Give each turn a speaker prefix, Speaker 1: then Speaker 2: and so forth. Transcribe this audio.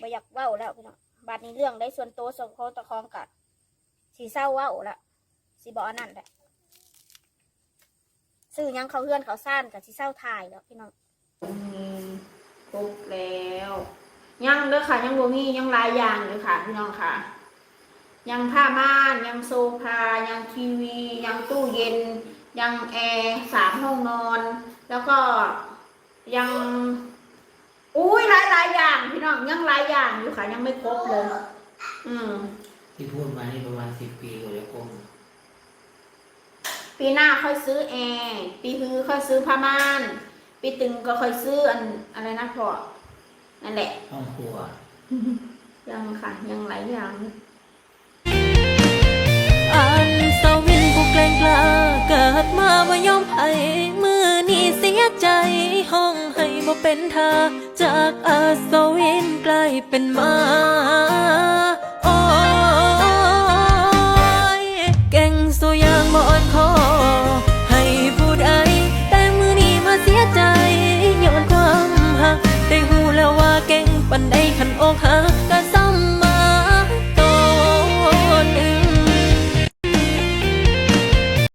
Speaker 1: บ่อยากเว้าแล้วพี่น้องบาดนี้เรื่องได้ส่วนตัวส่วนเขาตะคองกัสีเศร้าเว้าละสีบอนั่นแหละซื้อยังเขาเฮือนเขาซ่านกับสีเศร้าถ่ายแล้วพี่น้องครบแล้ว ยังเด้อค่ะ ยังบ่มียังหลายอย่างเลยค่ะพี่น้องค่ะ ยังผ้าม่านยังโซฟายังทีวี ยังตู้เย็น ยังแอร์สามห้องนอน แล้วก็ยังอุ้ยหลายหลายๆอย่างพี่น้ องยังหลายอย่างอยู่ค่ะ ยังไม่ครบเลยอืม
Speaker 2: ที่พูดมานี่ประมาณสิบปีกว่าจะก้ม
Speaker 1: ปีหน้าค่อยซื้อแอร์ปีฮือค่อยซื้อผ้าม่าน ปีตึงก็ค่อยซื้ออันอะไรนะพอนั่นแหละ
Speaker 2: ห้องครัว
Speaker 1: ยังค่ะ ยังหลายอย่าง
Speaker 3: อันเศร้าวินผู้เกรงกล้าเกิดมาว่ายอมให้มือนี้เสียใจ ห้องให้บ่เป็นทาจากอา เป็นมาโอ้ยเก่งสุยางบ่อ่อนคอให้ผู้ใดแต่มือนี้มาเสียใจย้อนความหักได้หูแล้วว่าเก่งปันได้ขันอกหัก